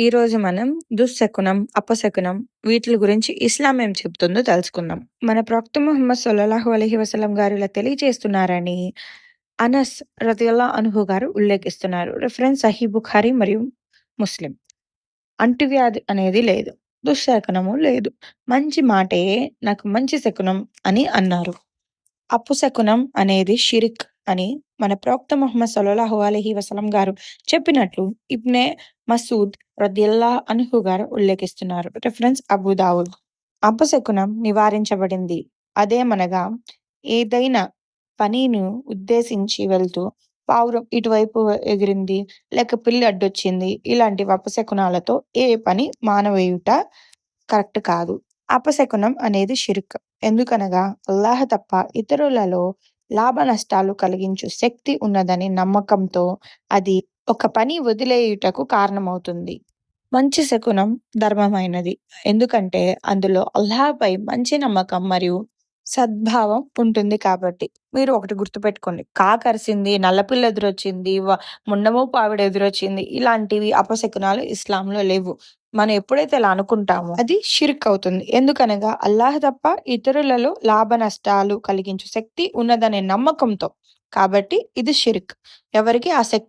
ఈరోజు మనం దుశ్శకునం, అపశకునం వీటి గురించి ఇస్లాం ఏం చెబుతుందో తెలుసుకుందాం. మన ప్రవక్త ముహమ్మద్ సొల్లాహు అలహి వసలం గారు ఇలా తెలియజేస్తున్నారని అనస్ రతియల్లా అనుహు గారు ఉల్లేఖిస్తున్నారు. రిఫరెన్స్ సహీ బుఖారి మరియు ముస్లిం. అంటువ్యాధి అనేది లేదు. దుశ్శకునము లేదు. మంచి మాటే నాకు మంచి శకునం అని అన్నారు. అపశకునం అనేది షిరిక్ అని మన ప్రవక్త ముహమ్మద్ సల్లల్లాహు అలైహి వసలం గారు చెప్పినట్లు ఇబ్నే మసూద్ రదియల్లా అన్హు గారు ఉల్లేఖిస్తున్నారు. రిఫరెన్స్ అబూదావుద్. అపశకునం నివారించబడింది. అదేమనగా ఏదైనా పనిని ఉద్దేశించి వెళ్తూ పావురం ఇటువైపు ఎగిరింది లేక పిల్లి అడ్డొచ్చింది ఇలాంటి అపశకునాలతో ఏ పని మానవేయుట కరెక్ట్ కాదు. అపశకునం అనేది షిర్క్. ఎందుకనగా అల్లాహ్ తప్ప ఇతరులలో లాభ నష్టాలు కలిగించు శక్తి ఉన్నదని నమ్మకంతో అది ఒక పని వదిలేయుటకు కారణమవుతుంది. మంచి శకునం ధర్మమైనది. ఎందుకంటే అందులో అల్లాహపై మంచి నమ్మకం మరియు సద్భావం ఉంటుంది కాబట్టి. మీరు ఒకటి గుర్తుపెట్టుకోండి. కాకరిసింది నల్లపిల్ల ఎదురొచ్చింది, వ ఆవిడ ఎదురొచ్చింది ఇలాంటివి అపశకునాలు ఇస్లాంలో లేవు. మనం ఎప్పుడైతే ఇలా అనుకుంటామో అది షిర్క్ అవుతుంది. ఎందుకనగా అల్లాహ్ తప్ప ఇతరులలో లాభ నష్టాలు కలిగించు శక్తి ఉన్నదనే నమ్మకంతో. కాబట్టి ఇది షిర్క్. ఎవరికి ఆ శక్తి